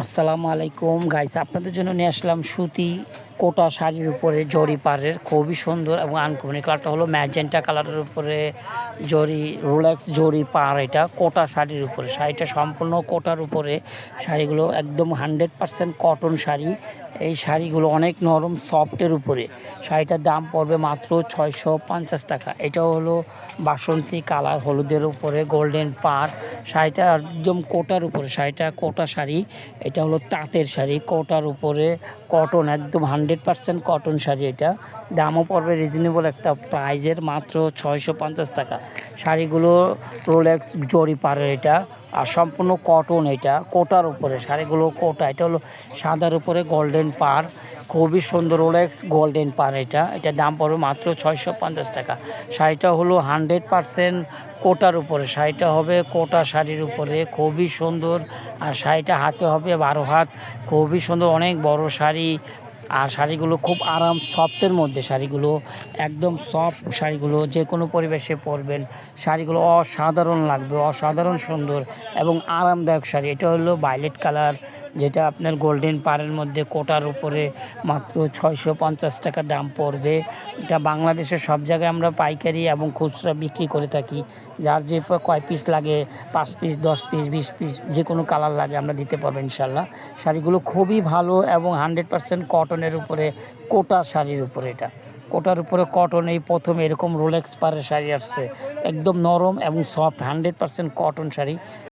আসসালামু আলাইকুম। গাইস আপনাদের জন্য নিয়ে আসলাম সুতি কোটা শাড়ির উপরে জরি পাড়ের খুবই সুন্দর এবং আনকমনি। কালারটা হলো ম্যাজেন্টা কালারের উপরে জরি, রোলেক্স জরি পাড় এটা, কোটা শাড়ির উপরে। শাড়িটা সম্পূর্ণ কোটার উপরে। শাড়িগুলো একদম হান্ড্রেড পারসেন্ট কটন শাড়ি। এই শাড়িগুলো অনেক নরম, সফটের উপরে। শাড়িটার দাম পড়বে মাত্র ছয়শো পঞ্চাশ টাকা। এটাও হলো বাসন্তী কালার, হলুদের উপরে গোল্ডেন পাড়। শাড়িটা একদম কোটার উপরে। শাড়িটা কোটা শাড়ি, এটা হলো তাঁতের শাড়ি। কোটার উপরে কটন একদম হান্ড্রেড পার্সেন্ট কটন শাড়ি এটা। দামও পড়বে রিজনেবল একটা প্রাইজের মাত্র ছয়শো পঞ্চাশ টাকা। শাড়িগুলো রোলেক্স জরি পাড়ের এটা আর সম্পূর্ণ কটন এটা, কোটার উপরে। শাড়িগুলো কোটা, এটা হলো সাদার উপরে গোল্ডেন পার খুবই সুন্দর রোলেক্স গোল্ডেন পার এটা। এটা দাম পড়বে মাত্র ছয়শো পঞ্চাশ টাকা। শাড়িটা হলো হান্ড্রেড পারসেন্ট কোটার উপরে। শাড়িটা হবে কোটা শাড়ির উপরে। খুবই সুন্দর। আর শাড়িটা হাতে হবে বারো হাত। খুবই সুন্দর। অনেক বড় শাড়ি। আর শাড়িগুলো খুব আরাম সফটের মধ্যে শাড়িগুলো, একদম সফট শাড়িগুলো, যে কোনো পরিবেশে পরবেন, শাড়িগুলো অসাধারণ লাগবে, অসাধারণ সুন্দর এবং আরামদায়ক শাড়ি। এটা হলো ভায়োলেট কালার যেটা আপনার গোল্ডেন পাড়ের মধ্যে কোটার উপরে মাত্র ছয়শো পঞ্চাশ টাকা দাম পড়বে। এটা বাংলাদেশের সব জায়গায় আমরা পাইকারি এবং খুচরা বিক্রি করে থাকি। যার যে কয় পিস লাগে, পাঁচ পিস দশ পিস বিশ পিস যে কোনো কালার লাগে আমরা দিতে পারব ইনশাল্লাহ। শাড়িগুলো খুবই ভালো এবং হান্ড্রেড পার্সেন্ট কটনের উপরে, কোটা শাড়ির উপরে এটা। কোটার উপরে কটন এই প্রথম এরকম রোলেক্স পারের শাড়ি আসছে। একদম নরম এবং soft hundred percent cotton sari.